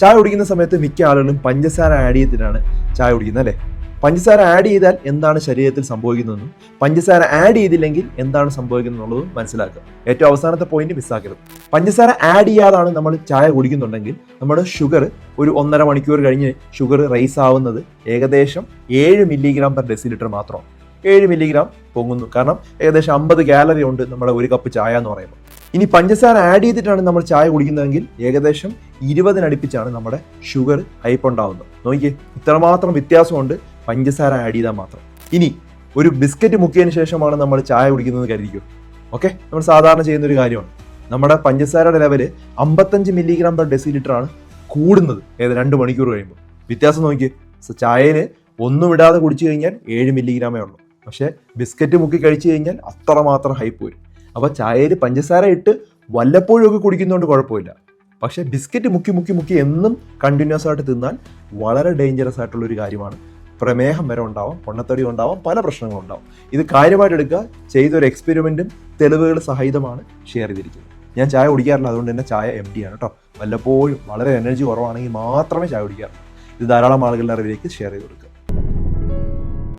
ചായ കുടിക്കുന്ന സമയത്ത് മിക്ക ആളുകളും പഞ്ചസാര ആഡ് ചെയ്തിട്ടാണ് ചായ കുടിക്കുന്നത് അല്ലേ? പഞ്ചസാര ആഡ് ചെയ്താൽ എന്താണ് ശരീരത്തിൽ സംഭവിക്കുന്നതെന്നും പഞ്ചസാര ആഡ് ചെയ്തില്ലെങ്കിൽ എന്താണ് സംഭവിക്കുന്നതെന്നുള്ളതും മനസ്സിലാക്കുക. ഏറ്റവും അവസാനത്തെ പോയിന്റ് മിസ്സാക്കരുത്. പഞ്ചസാര ആഡ് ചെയ്യാതാണ് നമ്മൾ ചായ കുടിക്കുന്നുണ്ടെങ്കിൽ നമ്മുടെ ഷുഗർ ഒരു ഒന്നര മണിക്കൂർ കഴിഞ്ഞ് ഷുഗർ റൈസ് ആവുന്നത് ഏകദേശം ഏഴ് മില്ലിഗ്രാം പെർ ഡെസിലിറ്റർ മാത്രം ഏഴ് മില്ലിഗ്രാം പൊങ്ങുന്നു. കാരണം ഏകദേശം അമ്പത് കാലറി ഉണ്ട് നമ്മുടെ ഒരു കപ്പ് ചായ എന്ന് പറയുമ്പോൾ. ഇനി പഞ്ചസാര ആഡ് ചെയ്തിട്ടാണ് നമ്മൾ ചായ കുടിക്കുന്നതെങ്കിൽ ഏകദേശം ഇരുപതിനടുപ്പിച്ചാണ് നമ്മുടെ ഷുഗർ ഹൈപ്പ് ഉണ്ടാവുന്നത്. നോക്കിയേ ഇത്രമാത്രം വ്യത്യാസമുണ്ട് പഞ്ചസാര ആഡ് ചെയ്താൽ മാത്രം. ഇനി ഒരു ബിസ്ക്കറ്റ് മുക്കിയതിന് ശേഷമാണ് നമ്മൾ ചായ കുടിക്കുന്നത് കരുതിക്കും? ഓക്കെ നമ്മൾ സാധാരണ ചെയ്യുന്ന ഒരു കാര്യമാണ്. നമ്മുടെ പഞ്ചസാരയുടെ ലെവൽ അമ്പത്തഞ്ച് മില്ലിഗ്രാം പെർ ഡെസി ലിറ്റർ ആണ് കൂടുന്നത്. ഏത്? രണ്ട് മണിക്കൂർ കഴിയുമ്പോൾ. വ്യത്യാസം നോക്കി ചായയിൽ ഒന്നും ഇടാതെ കുടിച്ചു കഴിഞ്ഞാൽ ഏഴ് മില്ലിഗ്രാമേ ഉള്ളൂ. പക്ഷേ ബിസ്ക്കറ്റ് മുക്കി കഴിച്ചു കഴിഞ്ഞാൽ അത്രമാത്രം ഹൈപ്പ് വരും. അപ്പോൾ ചായയിൽ പഞ്ചസാര ഇട്ട് വല്ലപ്പോഴും ഒക്കെ കുടിക്കുന്നതുകൊണ്ട് കുഴപ്പമില്ല. പക്ഷേ ബിസ്ക്കറ്റ് മുക്കി മുക്കി മുക്കി എന്നും കണ്ടിന്യൂസ് ആയിട്ട് തിന്നാൽ വളരെ ഡേഞ്ചറസ് ആയിട്ടുള്ള ഒരു കാര്യമാണ്. പ്രമേഹം വരെ ഉണ്ടാവാം പൊണ്ണത്തടി ഉണ്ടാവാം പല പ്രശ്നങ്ങളും ഉണ്ടാവും. ഇത് കാര്യമായിട്ട് എടുക്കുക ചെയ്തൊരു എക്സ്പെരിമെന്റും തെളിവുകൾ സഹിതമാണ് ഷെയർ ചെയ്തിരിക്കുന്നത്. ഞാൻ ചായ കുടിക്കാറില്ല അതുകൊണ്ട് തന്നെ ചായ എം ഡി ആണ് കേട്ടോ വല്ലപ്പോഴും വളരെ എനർജി കുറവാണെങ്കിൽ മാത്രമേ ചായ കുടിക്കാറുള്ളൂ. ഇത് ധാരാളം ആളുകളുടെ അറിവിലേക്ക് ഷെയർ ചെയ്ത് കൊടുക്കുക.